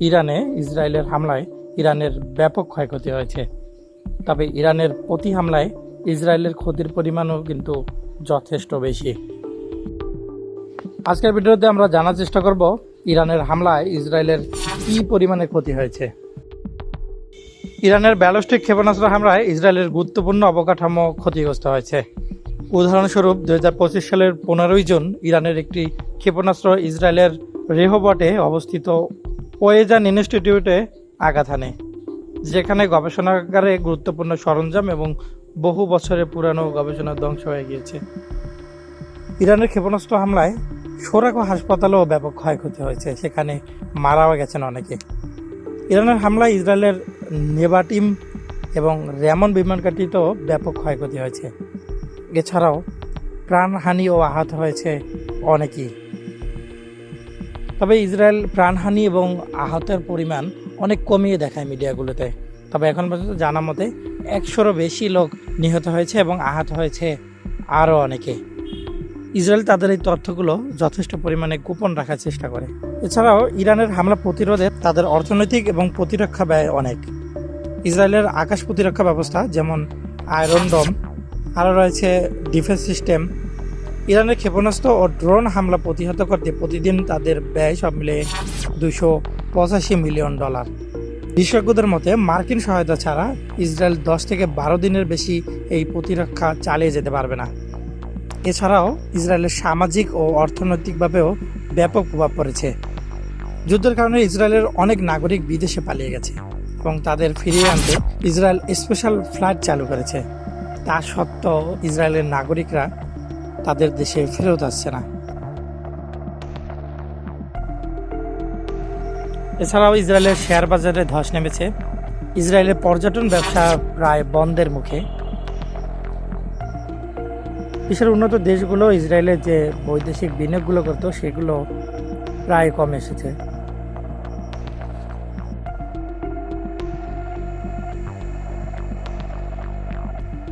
ইরানে ইসরায়েলের হামলায় ইরানের ব্যাপক ক্ষয়ক্ষতি হয়েছে। তবে ইরানের প্রতি হামলায় ইসরায়েলের ক্ষতির পরিমাণও কিন্তু যথেষ্ট বেশি। আজকের ভিডিওতে আমরা জানার চেষ্টা করব, ইরানের হামলায় ইসরায়েলের কী পরিমাণে ক্ষতি হয়েছে। ইরানের ব্যালিস্টিক ক্ষেপণাস্ত্র হামলায় ইসরায়েলের গুরুত্বপূর্ণ অবকাঠামো ক্ষতিগ্রস্ত হয়েছে। উদাহরণস্বরূপ, দুই হাজার পঁচিশ সালের পনেরোই জুন ইরানের একটি ক্ষেপণাস্ত্র ইসরায়েলের রেহবটে অবস্থিত ওয়েজান ইনস্টিটিউটে আঘাত হানে, যেখানে গবেষণাগারে গুরুত্বপূর্ণ সরঞ্জাম এবং বহু বছরের পুরানো গবেষণা ধ্বংস হয়ে গিয়েছে। ইরানের ক্ষেপণাস্ত্র হামলায় সোরাকো হাসপাতালেও ব্যাপক ক্ষয়ক্ষতি হয়েছে, সেখানে মারাও গেছেন অনেকে। ইরানের হামলায় ইসরায়েলের নেভাটিম এবং র্যামন বিমানঘাটিতেও ব্যাপক ক্ষয়ক্ষতি হয়েছে। এছাড়াও প্রাণহানি ও আহত হয়েছে অনেকেই। তবে ইসরায়েল প্রাণহানি এবং আহতের পরিমাণ অনেক কমিয়ে দেখায় মিডিয়াগুলোতে। তবে এখন পর্যন্ত জানা মতে একশোরও বেশি লোক নিহত হয়েছে এবং আহত হয়েছে আরও অনেকে। ইসরায়েল তাদের এই তথ্যগুলো যথেষ্ট পরিমাণে গোপন রাখার চেষ্টা করে। এছাড়াও ইরানের হামলা প্রতিরোধে তাদের অর্থনৈতিক এবং প্রতিরক্ষা ব্যয় অনেক। ইসরায়েলের আকাশ প্রতিরক্ষা ব্যবস্থা, যেমন আয়রন ডম, আরও রয়েছে ডিফেন্স সিস্টেম ইরানের ক্ষেপণাস্ত্র ও ড্রোন হামলা প্রতিহত করতে প্রতিদিন তাদের ব্যয় সব মিলে দুশো পঁচাশি মিলিয়ন ডলার। বিশেষজ্ঞদের মতে, মার্কিন সহায়তা ছাড়া ইসরায়েল দশ থেকে বারো দিনের বেশি এই প্রতিরক্ষা চালিয়ে যেতে পারবে না। এছাড়াও, ইসরায়েলের সামাজিক ও অর্থনৈতিকভাবেও ব্যাপক প্রভাব পড়েছে। যুদ্ধের কারণে ইসরায়েলের অনেক নাগরিক বিদেশে পালিয়ে গেছে এবং তাদের ফিরিয়ে আনতে ইসরায়েল স্পেশাল ফ্লাইট চালু করেছে। তা সত্ত্বেও, ইসরায়েলের নাগরিকরা তাদের দেশে ফেরত আসছে না। এছাড়াও ইসরায়েলের শেয়ার বাজারে ধস নেমেছে। ইসরায়েলের পর্যটন ব্যবসা প্রায় বন্ধের মুখে। বিশ্বের উন্নত দেশগুলো ইসরায়েলের যে বৈদেশিক বিনিয়োগগুলো করতো, সেগুলো প্রায় কমে এসেছে।